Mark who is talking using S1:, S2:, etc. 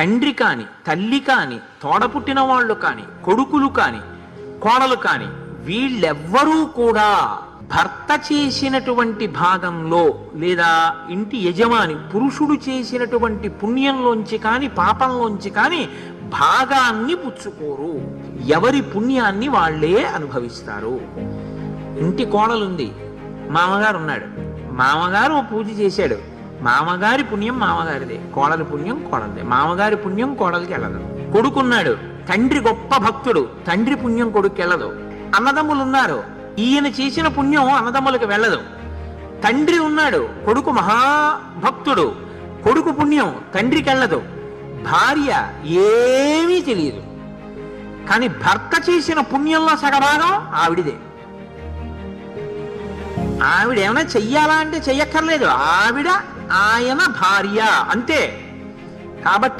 S1: తండ్రి కాని తల్లి కాని తోడపుట్టిన వాళ్ళు కాని కొడుకులు కాని కోడలు కాని వీళ్ళెవ్వరూ కూడా భర్త చేసినటువంటి భాగంలో లేదా ఇంటి యజమాని పురుషుడు చేసినటువంటి పుణ్యంలోంచి కాని పాపంలోంచి కాని భాగాన్ని పుచ్చుకోరు. ఎవరి పుణ్యాన్ని వాళ్ళే అనుభవిస్తారు. ఇంటి కోడలుంది. మామగారు ఉన్నాడు మామగారు పూజ చేశాడు. మామగారి పుణ్యం మామగారిదే కోడలి పుణ్యం కోడలిదే. మామగారి పుణ్యం కోడలికి వెళ్ళదు కొడుకున్నాడు తండ్రి గొప్ప భక్తుడు తండ్రి పుణ్యం కొడుకు వెళ్ళదు అన్నదమ్ములు ఉన్నారు ఈయన చేసిన పుణ్యం అన్నదమ్ములకు వెళ్ళదు. తండ్రి ఉన్నాడు కొడుకు మహాభక్తుడు కొడుకు పుణ్యం తండ్రికి వెళ్ళదు భార్య ఏమీ తెలియదు. కానీ భర్త చేసిన పుణ్యంలో సగభాగం ఆవిడిదే. ఆవిడ ఏమైనా చెయ్యాలా అంటే చెయ్యక్కర్లేదు. ఆవిడ ఆయన భార్య అంతే. కాబట్టి